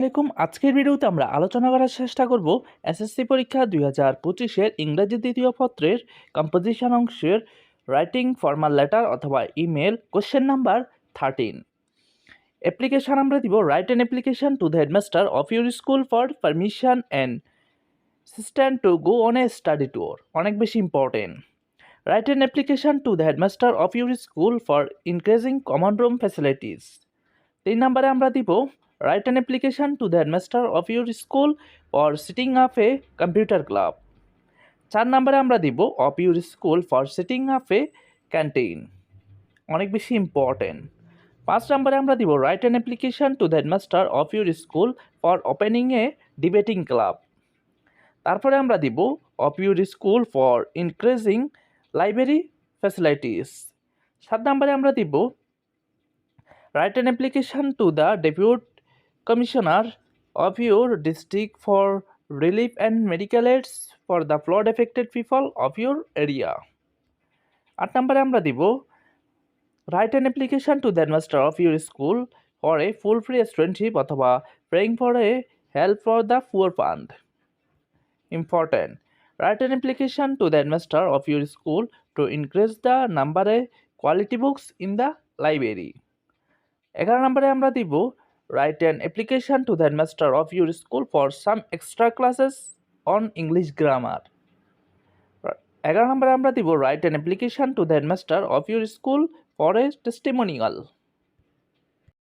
আসসালামাইকুম আজকের ভিডিওতে আমরা আলোচনা করার চেষ্টা করব এসএসসি পরীক্ষা দুই হাজার পঁচিশের ইংরেজি দ্বিতীয় পত্রের কম্পোজিশন অংশের রাইটিং ফর্মাল লেটার অথবা email question number thirteen application আমরা দিব write an application to the headmaster of your school for permission and assistant to go on a study tour অনেক বেশি important write an application to the headmaster of your school for increasing common room facilities তিন নম্বরে আমরা দিব write an application to the headmaster of your school for setting up a computer club. চার নম্বরে আমরা দিব of your school for setting up a canteen অনেক বেশি ইম্পর্টেন্ট পাঁচ নম্বরে আমরা দিব write an application to the headmaster of your school for opening a debating club তারপরে আমরা দিব of your school for increasing library facilities সাত নম্বরে আমরা দিব, write an application to the deputy commissioner of your district for relief and medical aids for the flood affected people of your area. আট নম্বরে আমরা দিব write an application to the master of your school for a full free studentship অথবা praying for a help for the poor fund important write an application to the master of your school to increase the number quality books in the library এগারো নম্বরে আমরা দিব write an application to the master of your school for some extra classes on English grammar এগারো নম্বরে আমরা দিব write an application to the master of your school for a testimonial